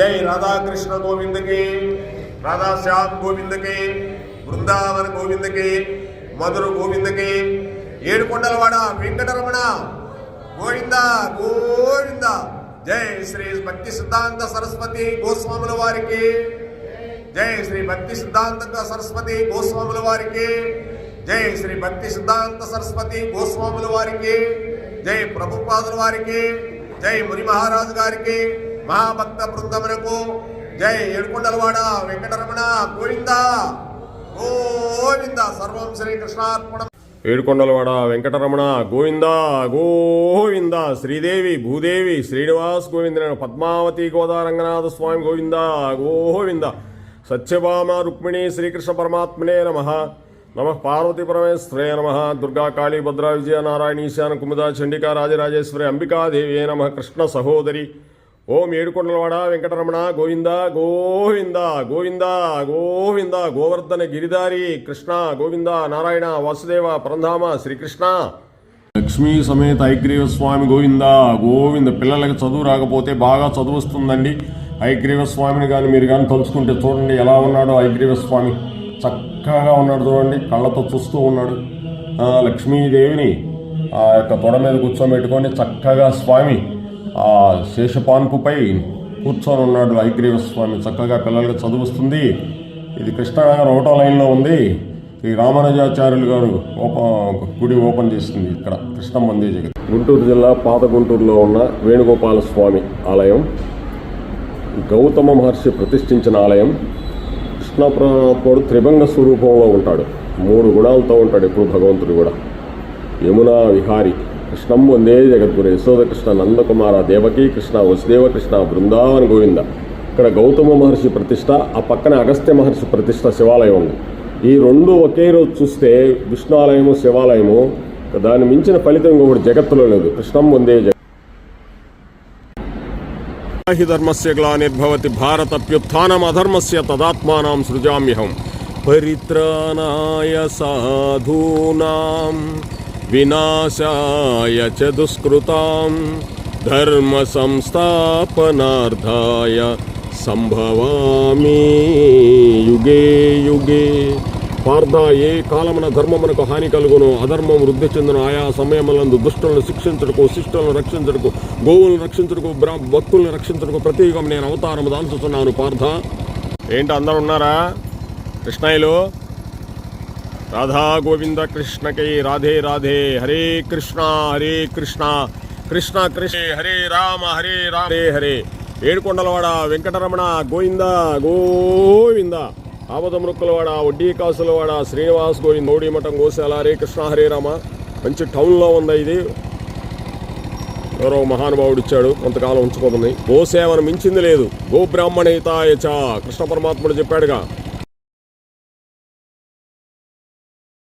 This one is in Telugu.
జై రాధాకృష్ణ గోవిందకి రాధాశ్యామ్ గోవిందకి బృందావన గోవిందకి మధుర గోవిందకి ఏడుకొండలవాడ వెంకటరమణ గోవింద గోవింద. జై శ్రీ భక్తి సిద్ధాంత సరస్వతి గోస్వాముల వారికి. జై శ్రీ భక్తి సిద్ధాంత సరస్వతి గోస్వాముల వారికి. జై శ్రీ భక్తి సిద్ధాంత సరస్వతి గోస్వాముల వారికి. జై ప్రభుపాదుల వారికి. జై ముని మహారాజు గారికి. మహాభక్త బృందమునకు జై ఏడుకొండలవాడ వెంకటరమణ గోవింద గోవింద సర్వం శ్రీకృష్ణార్పణ. ఏడుకొండలవాడ వెంకటరమణ గోవింద గోవింద శ్రీదేవి భూదేవి శ్రీనివాస్ గోవింద పద్మావతి గోదారంగనాథ స్వామి గోవింద గోవింద సత్యభామ రుక్మిణి శ్రీకృష్ణ పరమాత్మనే నమ. నమ. పార్వతి పరమేశ్వరే నమ. దుర్గా కాళీ భద్ర విజయ నారాయణ ఈశాన కుముద చండికా రాజరాజేశ్వరి అంబికాదేవి నమ. కృష్ణ సహోదరి ఓం ఏడుకొండలవాడ వెంకటరమణ గోవింద గోవింద గోవింద గోవింద గోవర్ధన గిరిధారి కృష్ణ గోవింద నారాయణ వాసుదేవ పరంధామ శ్రీకృష్ణ. లక్ష్మీ సమేత ఐగ్రీవ స్వామి గోవింద గోవింద పిల్లలకి చదువు రాకపోతే బాగా చదువు వస్తుందండి. ఐగ్రీవ స్వామిని కానీ మీరు కానీ తలుచుకుంటే చూడండి ఎలా ఉన్నాడో ఐగ్రీవ స్వామి చక్కగా ఉన్నాడు చూడండి కళ్ళతో చూస్తూ ఉన్నాడు. లక్ష్మీదేవిని ఆ యొక్క తొడ మీద కూర్చోబెట్టుకొని చక్కగా స్వామి ఆ శేషపాన్పుపై కూర్చొని ఉన్నాడు ఐగ్రీవ స్వామి చక్కగా పిల్లలకు చదువుస్తుంది. ఇది కృష్ణానగర్ ఒకటో లైన్లో ఉంది. శ్రీ రామానుజాచార్యులు గారు ఓపెన్ గుడి ఓపెన్ చేసింది ఇక్కడ కృష్ణ మందిర్ జగత్. గుంటూరు జిల్లా పాత గుంటూరులో ఉన్న వేణుగోపాల స్వామి ఆలయం. గౌతమ మహర్షి ప్రతిష్ఠించిన ఆలయం. కృష్ణ పరమాత్ముడు త్రిభంగ స్వరూపంలో ఉంటాడు. మూడు గుణాలతో ఉంటాడు ఎప్పుడు భగవంతుడు కూడా. యమునా విహారి. కృష్ణం వందే జగద్గురు. యశోద కృష్ణ నందకుమార దేవకీ కృష్ణ వసుదేవ కృష్ణ బృందావన గోవింద. ఇక్కడ గౌతమ మహర్షి ప్రతిష్ట ఆ పక్కన అగస్త్య మహర్షి ప్రతిష్ట శివాలయం. ఉంది ఈ రెండు ఒకే రోజు చూస్తే విష్ణు ఆలయము శివాలయము దాన్ని మించిన ఫలితం ఇంకొకటి జగత్తులో లేదు. కృష్ణం వందే జగత్ హి ధర్మస్య గ్లానిర్భవతి భారతప్యుత్థానం అధర్మస్య తదాత్మానం సృజామ్యహం. పరిత్రాణాయ సాధూనాం. వినాశాయ చ దుష్కృతాం ధర్మ సంస్థాపనార్థాయ సంభవామి యుగే యుగే పార్థ ఏ కాలమున ధర్మమునకు హాని కలుగును అధర్మం వృద్ధి చెందిన ఆయా సమయములందు దుష్టులను శిక్షించడకు శిష్టులను రక్షించడకు గోవులను రక్షించడకు బ్రా భక్తులను రక్షించడకు ప్రతీకం నేను అవతారము దాల్చుతున్నాను పార్థ ఏంటి అందరు ఉన్నారా? కృష్ణాయిలో రాధా గోవింద కృష్ణకై రాధే రాధే హరే కృష్ణ హరే కృష్ణ కృష్ణ కృష్ణ హరే రామ హరే రామ హరే హరే. ఏడుకొండలవాడ వెంకటరమణ గోవింద గోవింద. ఆపదమృక్కులవాడ వడ్డీ కాసులవాడ శ్రీనివాస్ గోవింద గౌడీ మఠం గోశాల హరే కృష్ణ హరే రామ. మంచి టౌన్లో ఉంది ఇది? ఎవరో మహానుభావుడు ఇచ్చాడు కొంతకాలం ఉంచుకోతుంది గోసేవను మించింది లేదు. గోబ్రాహ్మణితాయ చ కృష్ణ పరమాత్ముడు చెప్పాడుగా.